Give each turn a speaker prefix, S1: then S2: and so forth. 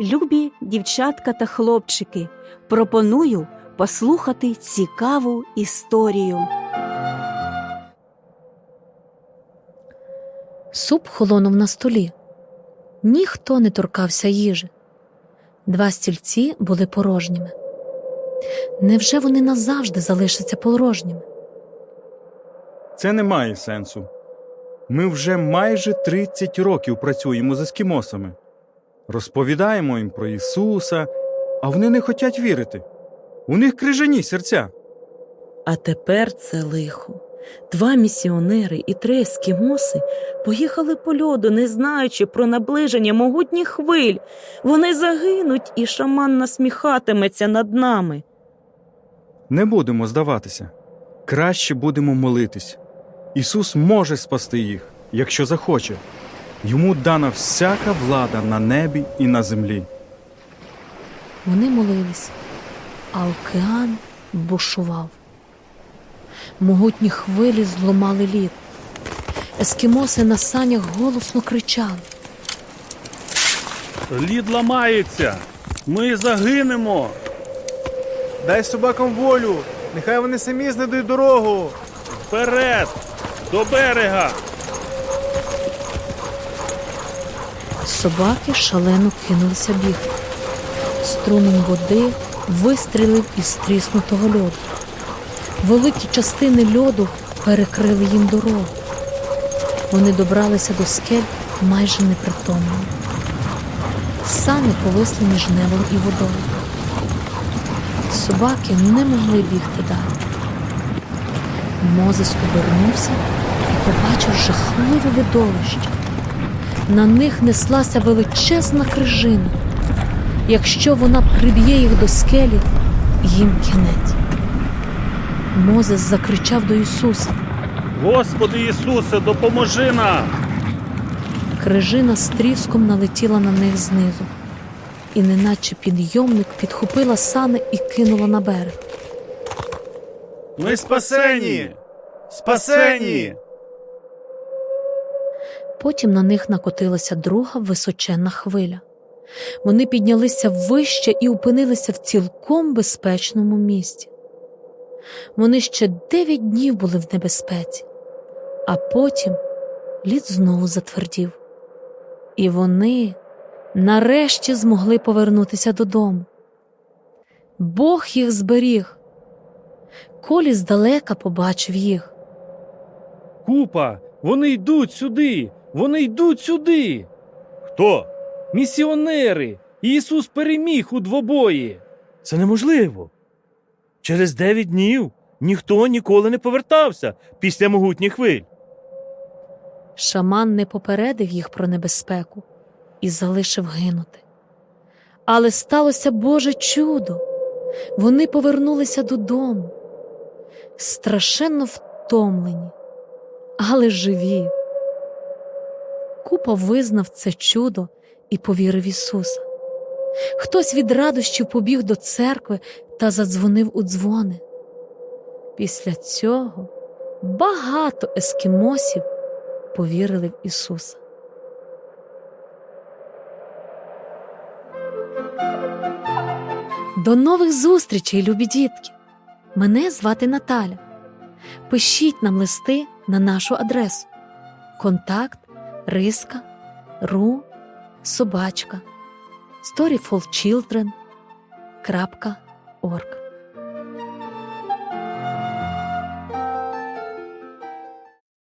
S1: Любі дівчатка та хлопчики, пропоную послухати цікаву історію.
S2: Суп холонув на столі. Ніхто не торкався їжі. Два стільці були порожніми. Невже вони назавжди залишаться порожніми?
S3: Це не має сенсу. Ми вже майже 30 років працюємо з ескімосами. Розповідаємо їм про Ісуса, а вони не хочуть вірити. У них крижані серця.
S4: А тепер це лихо. Два місіонери і три ескімоси поїхали по льоду, не знаючи про наближення могутніх хвиль. Вони загинуть, і шаман насміхатиметься над нами.
S3: Не будемо здаватися. Краще будемо молитись. Ісус може спасти їх, якщо захоче. Йому дана всяка влада на небі і на землі.
S2: Вони молились, а океан бушував. Могутні хвилі зломали лід. Ескімоси на санях голосно кричали.
S5: Лід ламається. Ми загинемо.
S6: Дай собакам волю, нехай вони самі знайдуть дорогу.
S5: Вперед! До берега!
S2: Собаки шалено кинулися бігти. Струмінь води вистрілив із тріснутого льоду. Великі частини льоду перекрили їм дорогу. Вони добралися до скель майже непритомними. Сани повисли між небом і водою. Собаки не могли бігти далі. Мозес обернувся і побачив жахливе видовище. На них неслася величезна крижина. Якщо вона приб'є їх до скелі, їм кінець. Мозес закричав до Ісуса.
S5: Господи Ісусе, допоможи нам!
S2: Крижина з тріском налетіла на них знизу, і, неначе підйомник, підхопила сани і кинула на берег.
S5: Ми спасені! Спасені!
S2: Потім на них накотилася друга височенна хвиля. Вони піднялися вище і опинилися в цілком безпечному місці. Вони ще дев'ять днів були в небезпеці, а потім лід знову затвердів. І вони нарешті змогли повернутися додому. Бог їх зберіг. Колі здалека побачив їх.
S5: Купа! Вони йдуть сюди! Вони йдуть сюди! Хто? Місіонери! Ісус переміг у двобої! Це неможливо. Через дев'ять днів ніхто ніколи не повертався після могутніх хвиль.
S2: Шаман не попередив їх про небезпеку і залишив гинути. Але сталося Боже чудо. Вони повернулися додому, страшенно втомлені, але живі. Купа визнав це чудо і повірив Ісуса. Хтось від радощів побіг до церкви та задзвонив у дзвони. Після цього багато ескімосів повірили в Ісуса. До нових зустрічей, любі дітки! Мене звати Наталя. Пишіть нам листи на нашу адресу контакт риска ру собачка storyfulchildren.org